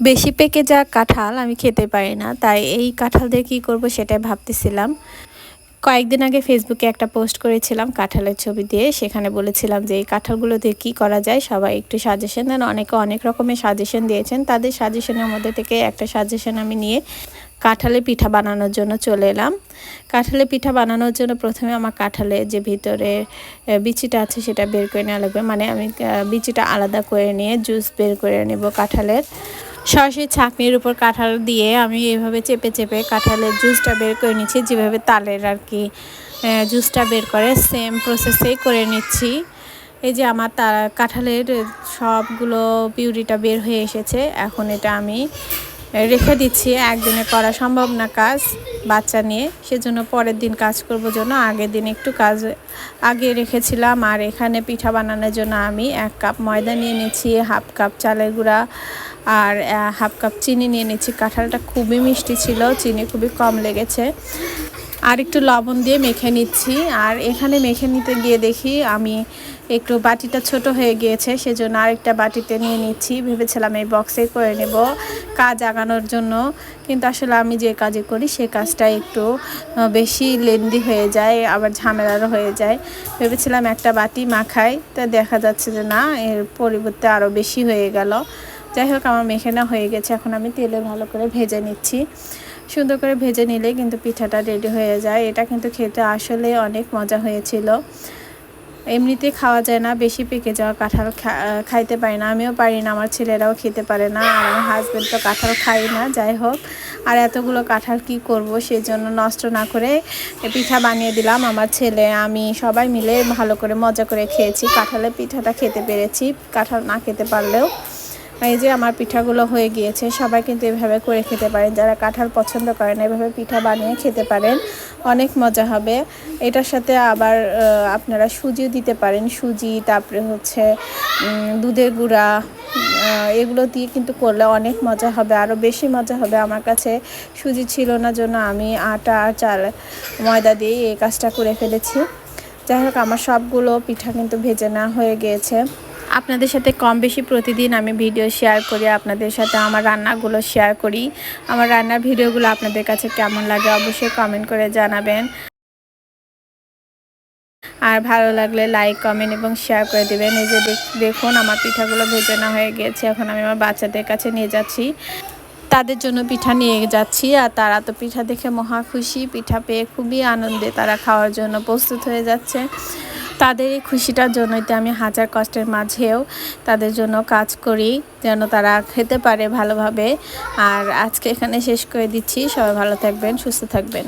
বেশি পেকে যা কাঁঠাল আমি খেতে পারি না। তাই এই কাঁঠাল দিয়ে কী করব সেটাই ভাবতেছিলাম। কয়েকদিন আগে ফেসবুকে একটা পোস্ট করেছিলাম কাঁঠালের ছবি দিয়ে। সেখানে বলেছিলাম যে, এই কাঁঠালগুলো দিয়ে কী করা যায়? সবাই একটু সাজেশন দেন। অনেকে অনেক রকমের সাজেশন দিয়েছেন। তাদের সাজেশনের মধ্যে থেকে একটা সাজেশন আমি নিয়ে কাঁঠালে পিঠা বানানোর জন্য চলে এলাম। কাঁঠালে পিঠা বানানোর জন্য প্রথমে আমার কাঁঠালে যে ভিতরে বিচিটা আছে সেটা বের করে নেওয়া লাগবে। মানে আমি বিচিটা আলাদা করে নিয়ে জুস বের করে নেব কাঁঠালের। সরাসরি ছাঁকনির উপর কাঁঠাল দিয়ে আমি এভাবে চেপে চেপে কাঁঠালের জুসটা বের করে নিচ্ছি, যেভাবে তালের আর কি জুসটা বের করে সেম প্রসেসেই করে নিচ্ছি। এই যে আমার তা, কাঁঠালের সবগুলো পিউরিটা বের হয়ে এসেছে, এখন এটা আমি রেখে দিচ্ছি, একদিনে করা সম্ভব না কাজ বাচ্চা নিয়ে, সেজন্য পরের দিন কাজ করব জন্য আগের দিন একটু কাজ আগে রেখেছিলাম, আর এখানে পিঠা বানানোর জন্য আমি এক কাপ ময়দা নিয়ে নিয়েছি হাফ কাপ চালের গুঁড়া আর হাফ কাপ চিনি নিয়ে নিচ্ছি কাঁঠালটা খুবই মিষ্টি ছিল, চিনি খুবই কম লেগেছে। আর একটু লবণ দিয়ে মেখে নিচ্ছি। আর এখানে মেখে নিতে গিয়ে দেখি আমি একটু বাটিটা ছোট হয়ে গিয়েছে, সেজন্য আরেকটা বাটিতে নিয়ে নিচ্ছি। ভেবেছিলাম এই বক্সে করে নেব কাজ আগানোর জন্য। কিন্তু আসলে আমি যে কাজে করি, সে কাজটা একটু বেশি লেন্দি হয়ে যায়, আবার ঝামেলারও হয়ে যায়। ভেবেছিলাম একটা বাটি মাখাই, তা দেখা যাচ্ছে যে না, এর পরিবর্তে আরও বেশি হয়ে গেল। যাই হোক, আমার মেখে হয়ে গেছে। এখন আমি তেলে ভালো করে ভেজে নিচ্ছি। সুন্দর করে ভেজে নিলে কিন্তু পিঠাটা রেডি হয়ে যায়। এটা কিন্তু খেতে আসলে অনেক মজা হয়েছিল। এমনিতে খাওয়া যায় না, বেশি পেকে যাওয়া কাঁঠাল খাইতে পারি না। আমিও পারি না, আমার ছেলেরাও খেতে পারে না, আর আমার হাজব্যান্ড তো কাঁঠাল খাই না, যাই হোক। আর এতগুলো কাঁঠাল কি করব সেই জন্য নষ্ট না করে পিঠা বানিয়ে দিলাম আমার ছেলে। আমি সবাই মিলে ভালো করে মজা করে খেয়েছি। কাঁঠালের পিঠাটা খেতে পেরেছি। কাঁঠাল না খেতে পারলেও এই যে আমার পিঠাগুলো হয়ে গিয়েছে, সবাই কিন্তু এভাবে করে খেতে পারেন। যারা কাঁঠাল পছন্দ করেন, এভাবে পিঠা বানিয়ে খেতে পারেন। অনেক মজা হবে। এটার সাথে আবার আপনারা সুজিও দিতে পারেন। সুজি, তারপরে হচ্ছে দুধের গুঁড়া এগুলো দিয়ে কিন্তু করলে অনেক মজা হবে। আরও বেশি মজা হবে। আমার কাছে সুজি ছিল না জন্য আমি আটা আর চাল, ময়দা দিয়ে এই কাজটা করে ফেলেছি। যাই হোক, আমার সবগুলো পিঠা কিন্তু ভেজে নেওয়া হয়ে গিয়েছে। আপনাদের সাথে কম বেশি প্রতিদিন আমি ভিডিও শেয়ার করি, আপনাদের সাথে আমার রান্নাগুলো শেয়ার করি। আমার রান্নার ভিডিওগুলো আপনাদের কাছে কেমন লাগে অবশ্যই কমেন্ট করে জানাবেন। আর ভালো লাগলে লাইক কমেন্ট এবং শেয়ার করে দেবেন। এই যে দেখুন আমার পিঠাগুলো ভেজে না হয়ে গেছে, এখন আমি আমার বাচ্চাদের কাছে নিয়ে যাচ্ছি। তাদের জন্য পিঠা নিয়ে যাচ্ছি আর তারা তো পিঠা দেখে মহা খুশি। পিঠা পেয়ে খুবই আনন্দে তারা খাওয়ার জন্য প্রস্তুত হয়ে যাচ্ছে। তাদের এই খুশিটার জন্যই তো আমি হাজার কষ্টের মাঝেও তাদের জন্য কাজ করি, যেন তারা খেতে পারে ভালোভাবে। আর আজকে এখানে শেষ করে দিচ্ছি। সবাই ভালো থাকবেন, সুস্থ থাকবেন।